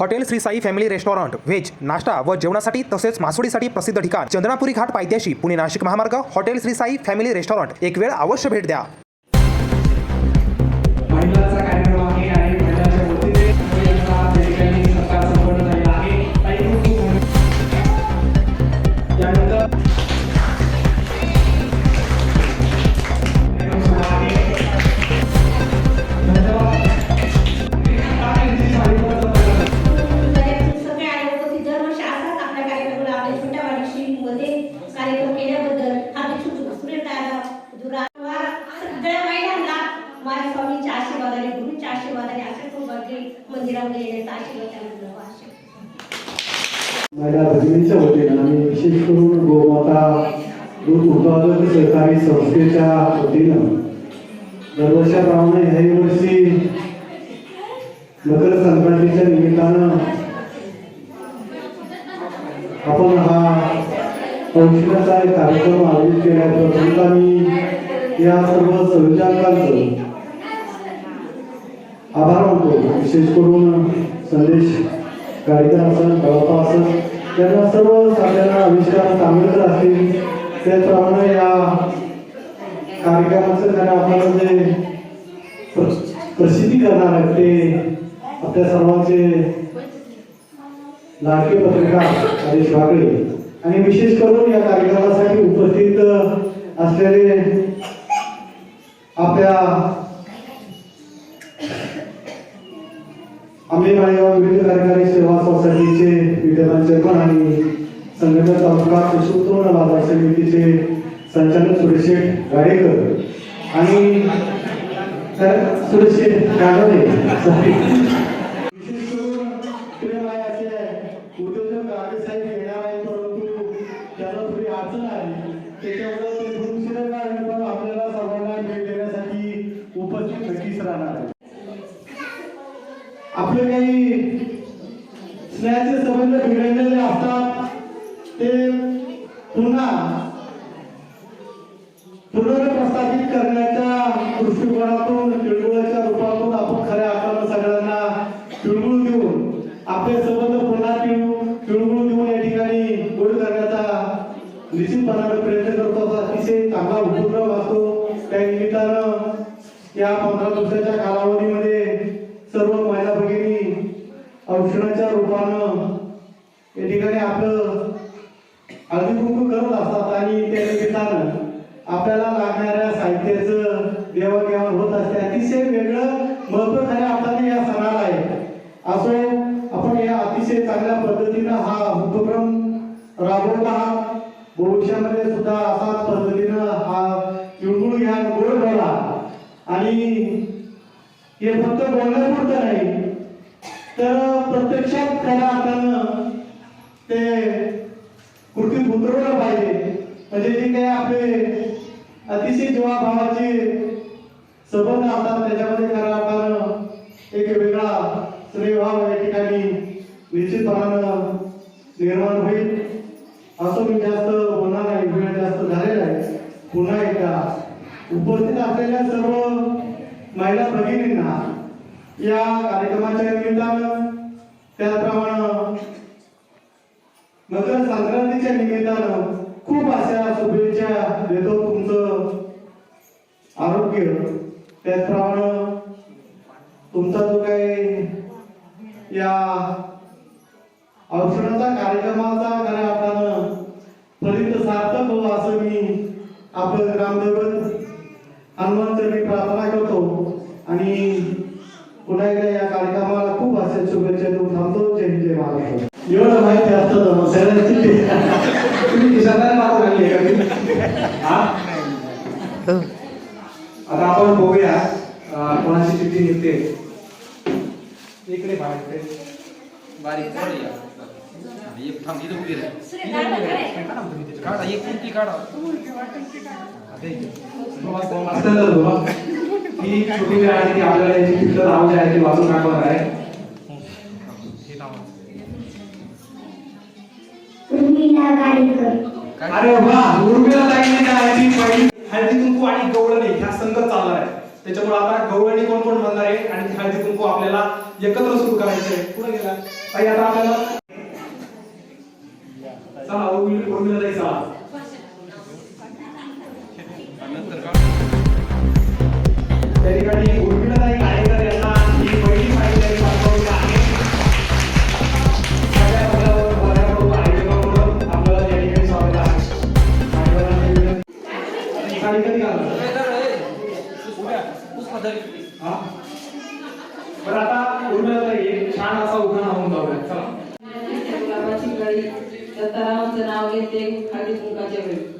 Hotel Shri Sai family restaurant veg नाश्ता व जेवणासाठी तसेच मासोळीसाठी प्रसिद्ध ठिकाण चंद्रापुरी घाट पायथ्याशी पुणे नाशिक महामार्ग hotel Shri Sai family restaurant. एक वेळ अवश्य भेट द्या. मध्ये कार्यक्रम केल्याबद्दल दुरा सगळ्या महिलांना माझ्या स्वामींच्या आशीर्वादाने गुरुंच्या आशीर्वादाने अशा सौभाग्य मंदिरामध्ये येण्याचा आशीर्वाद त्यांना माझ्या भगिनीच्या वतीनं आणि विशेष करून गोमाता दूध उत्पादक सहकारी संस्थेच्या वतीनं दरवर्षाप्रमाणे ह्याही वर्षी मकर संक्रांतीच्या निमित्तानं आपण हा औषधाचा एक कार्यक्रम आयोजित केला मी या सर्व संयोजकांचं आभार मानतो. विशेष करून संदेश गाडीकर असेल गळपा असेल त्यांना सर्व सगळ्यांना आविष्कार तामिळकर असतील. त्याचप्रमाणे या कार्यक्रमाचं त्यांना आपल्याला जे प्रसिद्धी करणार आहेत ते आपल्या सर्वांचे लाडके पत्रकार हरीश वाकळे आणि विशेष करून या कार्यक्रमासाठी उपस्थित असलेले आपल्या आम्ही विविध कार्यकारी सेवा सोसायटीचे विद्यमान पण आणि संघटना तालुका कृषी बाजार समितीचे संचालक सुरेशेठ गाडेकर आणि तर सुरेशेठ गाडवे sorry. विशेष करून प्रेमायाचे उद्योजक गाडेसाहेब येणार आहेत परंतु त्याला थोडी अडचण आली त्याच्यामुळे ते थोडी उशिरा आहे पण आपल्याला सर्वांना भेट देण्यासाठी उपस्थित नक्कीच राहणार आहे आपले काही स्नेहाचे संबंध बिघडलेले असतात ते पुन्हा पुनर्प्रस्थापित करण्याच्या दृष्टिकोनातून तिळगुळाच्या रूपातून आपण खऱ्या अर्थानं सगळ्यांना तिळगुळ देऊन आपले संबंध पुन्हा तिळगुळ तिळगुळ देऊन या ठिकाणी गोड करण्याचा निश्चितपणाने प्रयत्न करतो. अतिशय चांगला उपक्रम असतो. त्या निमित्तानं या पंधरा दिवसाच्या कालावधीमध्ये सर्व महिला भगिनी औषणाच्या रूपानं या ठिकाणी आपलं हळदी करत असतात आणि त्या निमित्तानं आपल्याला लागणाऱ्या साहित्याचं देवाणघेवाण होत असते. अतिशय वेगळं महत्त्व खऱ्या अर्थाने या सणाला आहे. असो आपण या अतिशय चांगल्या पद्धतीनं हा उपक्रम राबवला आहात. भविष्यामध्ये सुद्धा असाच पद्धतीनं हा तिळगुळ घ्या गोड बोला आणि हे फक्त बोलण्यापुरतं नाही तर प्रत्यक्षात खऱ्या अर्थानं ते कृतीत उतरवलं पाहिजे. म्हणजे जे काही आपले अतिशय जीवाभावाचे संबंध असतात त्याच्यामध्ये खऱ्या अर्थानं एक वेगळा स्नेहभाव या ठिकाणी निश्चितपणानं निर्माण होईल. असं मी जास्त होणार नाही वेळ जास्त झालेला आहे. पुन्हा एकदा उपस्थित असलेल्या सर्व महिला भगिनींना या कार्यक्रमाच्या निमित्तानं त्याचप्रमाणे मकर संक्रांतीच्या निमित्तानं खूप अशा शुभेच्छा देतो तुमचं आरोग्य. त्याचप्रमाणे तुमचा जो काही या औषधाचा कार्यक्रमाचा खऱ्या अर्थानं फलित सार्थक हो असं मी आपलं ग्रामदैवत हनुमंतचरणी प्रार्थना करतो आणि पुन्हा एकदा या कार्यक्रमाला खूप अशा शुभेच्छा देऊन थांबतो जय जय महाराष्ट्र एवढं माहिती असतं तुम्ही खिशाला मारून आणली आहे का? हा? आता आपण बघूया कोणाची चिठ्ठी निघते इकडे बाहेर. बारीक. एक थांब इथं उभी काढा एक कुंती काढा असं तर बघा. ही छोटी वेळ आहे ती आपल्याला याची कुठलं नाव जे आहे ते वाचून दाखवणार आहे उर्मिला गाडीकर अरे वा उर्मिला ताईने काय ती पहिली हळदी कुंकू आणि गवळणी ह्या संघ चालणार आहे त्याच्यामुळे आता गवळणी कोण कोण म्हणणार आहे आणि ते हळदी कुंकू आपल्याला एकत्र सुरू करायचे. आहे पुढे गेला. ताई आता आपल्याला चला उर्मिला उर्मिला ताई त्या ठिकाणी उर्मिलाताई काळेकर यांना ही पहिली साहित्याची पाठवली आहे. हा? बरं आता उर्मिलाताई छान असा उखाणा होऊन जाऊया चला. दत्तारामांचं नाव घेते हळदी कुंकाच्या वेळी.